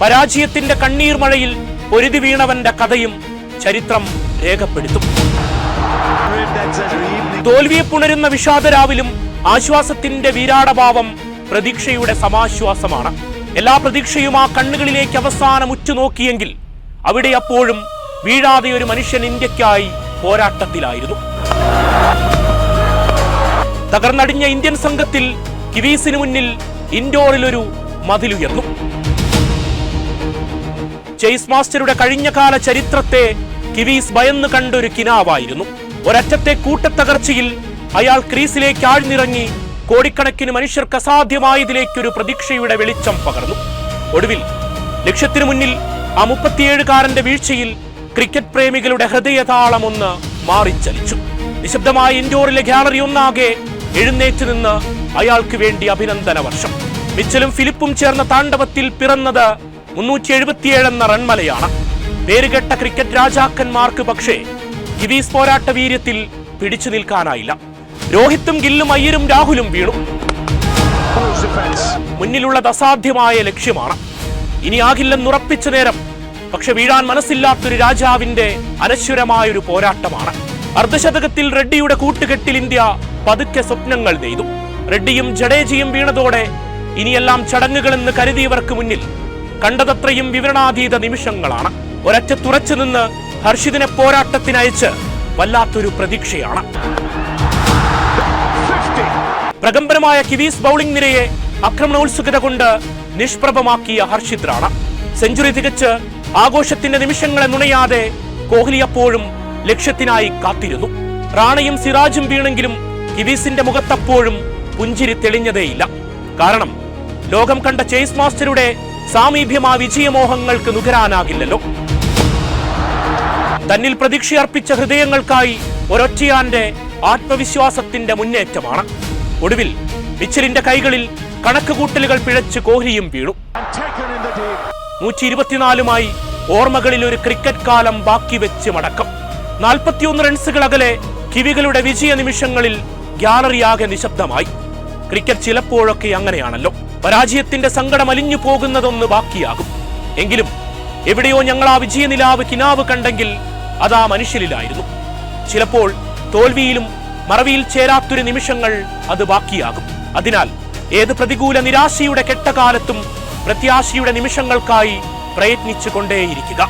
പരാജയത്തിന്റെ കണ്ണീർ മഴയിൽ പൊരുതി വീണവന്റെ കഥയും ചരിത്രം രേഖപ്പെടുത്തും. തോൽവിയെ പുണരുന്ന വിഷാദരാവിലും ആശ്വാസത്തിന്റെ വീരാടഭാവം പ്രതീക്ഷയുടെ സമാശ്വാസമാണ്. എല്ലാ പ്രതീക്ഷയും ആ കണ്ണുകളിലേക്ക് അവസാനം ഉറ്റുനോക്കിയെങ്കിൽ അവിടെ അപ്പോഴും വീഴാതെ ഒരു മനുഷ്യൻ ഇന്ത്യക്കായി പോരാട്ടത്തിലായിരുന്നു. തകർന്നടിഞ്ഞ ഇന്ത്യൻ സംഘത്തിൽ കിവീസിന് മുന്നിൽ ഇൻഡോറിലൊരു മതിലുയർന്നു. ചേസ് മാസ്റ്ററുടെ കഴിഞ്ഞകാല ചരിത്രത്തെ കിവീസ് ഭയന്ന് കണ്ടൊരു കിനാവായിരുന്നു. ഒരറ്റത്തെ കൂട്ടത്തകർച്ചയിൽ അയാൾ ക്രീസിലേക്ക് ആഴ്ന്നിറങ്ങി കോടിക്കണക്കിന് മനുഷ്യർക്ക് അസാധ്യമായതിലേക്കൊരു പ്രതീക്ഷയുടെ വെളിച്ചം പകർന്നു. ഒടുവിൽ ലക്ഷ്യത്തിനു മുന്നിൽ ആ മുപ്പത്തിയേഴുകാരന്റെ വീഴ്ചയിൽ ക്രിക്കറ്റ് പ്രേമികളുടെ ഹൃദയതാളം ഒന്ന് മാറിച്ചലിച്ചു. നിശബ്ദമായ ഇൻഡോറിലെ ഗ്യാലറി ഒന്നാകെ എഴുന്നേറ്റ് നിന്ന് അയാൾക്ക് വേണ്ടി അഭിനന്ദന വർഷം മിച്ചലും ഫിലിപ്പും ചേർന്ന താണ്ഡവത്തിൽ പിറന്നത് മുന്നൂറ്റി എഴുപത്തിയേഴ് എന്ന റൺമലയാണ് പേരുകെട്ട ക്രിക്കറ്റ് രാജാക്കന്മാർക്ക് പക്ഷേ കിവീസ് പോരാട്ട വീര്യത്തിൽ പിടിച്ചു നിൽക്കാനായില്ല. രോഹിത്തും ഗില്ലും അയ്യരും രാഹുലും വീണു. മുന്നിലുള്ളത് അസാധ്യമായ ലക്ഷ്യമാണ്. ഇനി ആകില്ലെന്നുറപ്പിച്ച നേരം പക്ഷെ വീഴാൻ മനസ്സില്ലാത്തൊരു രാജാവിന്റെ അനശ്വരമായൊരു പോരാട്ടമാണ്. അർദ്ധശതകത്തിൽ റെഡ്ഡിയുടെ കൂട്ടുകെട്ടിൽ ഇന്ത്യ പതുക്കെ സ്വപ്നങ്ങൾ നെയ്തു. റെഡ്ഡിയും ജഡേജിയും വീണതോടെ ഇനിയെല്ലാം ചടങ്ങുകളെന്ന് കരുതിയവർക്ക് മുന്നിൽ കണ്ടതത്രയും വിവരണാതീത നിമിഷങ്ങളാണ്. ഒരറ്റത്തുറച്ചു നിന്ന് ഹർഷിദിനെ പോരാട്ടത്തിനയച്ച് വല്ലാത്തൊരു പ്രതീക്ഷയാണ്. പ്രകമ്പനമായ കിവീസ് ബൗളിംഗ് നിരയെ ആക്രമണോത്സുകത കൊണ്ട് നിഷ്പ്രഭമാക്കിയ ഹർഷിത് റാണ സെഞ്ചുറി തികച്ച് ആഘോഷത്തിന്റെ നിമിഷങ്ങളെ നുണയാതെ കോഹ്ലി അപ്പോഴും ലക്ഷ്യത്തിനായി കാത്തിരുന്നു. റാണയും സിറാജും വീണെങ്കിലും കിവീസിന്റെ മുഖത്തപ്പോഴും പുഞ്ചിരി തെളിഞ്ഞതേയില്ല. കാരണം ലോകം കണ്ട ചേസ് മാസ്റ്ററുടെ സാമീപ്യം ആ വിജയമോഹങ്ങൾക്ക് നുകരാനാകില്ലല്ലോ. തന്നിൽ പ്രതീക്ഷയർപ്പിച്ച ഹൃദയങ്ങൾക്കായി ഒരൊറ്റയാന്റെ ആത്മവിശ്വാസത്തിന്റെ മുന്നേറ്റമാണ്. ഒടുവിൽ മിച്ചലിന്റെ കൈകളിൽ കണക്കുകൂട്ടലുകൾ പിഴച്ച് കോഹ്ലിയും വീണു. നൂറ്റി ഇരുപത്തിനാലുമായി ഓർമ്മകളിൽ ഒരു ക്രിക്കറ്റ് കാലം ബാക്കി വെച്ച് മടക്കം. നാൽപ്പത്തിയൊന്ന് റൺസുകൾ അകലെ കിവികളുടെ വിജയ നിമിഷങ്ങളിൽ ഗ്യാലറിയാകെ നിശബ്ദമായി. ക്രിക്കറ്റ് ചിലപ്പോഴൊക്കെ അങ്ങനെയാണല്ലോ. പരാജയത്തിന്റെ സങ്കടം അലിഞ്ഞു പോകുന്നതൊന്ന് ബാക്കിയാകും. എങ്കിലും എവിടെയോ ഞങ്ങൾ ആ വിജയനിലാവ് കിനാവ് കണ്ടെങ്കിൽ അതാ മനുഷ്യരിലായിരുന്നു. ചിലപ്പോൾ തോൽവിയിലും മറവിയിൽ ചേരാത്തൊരു നിമിഷങ്ങൾ അത് ബാക്കിയാകും. അതിനാൽ ഏത് പ്രതികൂല നിരാശയുടെ കെട്ടകാലത്തും പ്രത്യാശയുടെ നിമിഷങ്ങൾക്കായി പ്രയത്നിച്ചു കൊണ്ടേയിരിക്കുക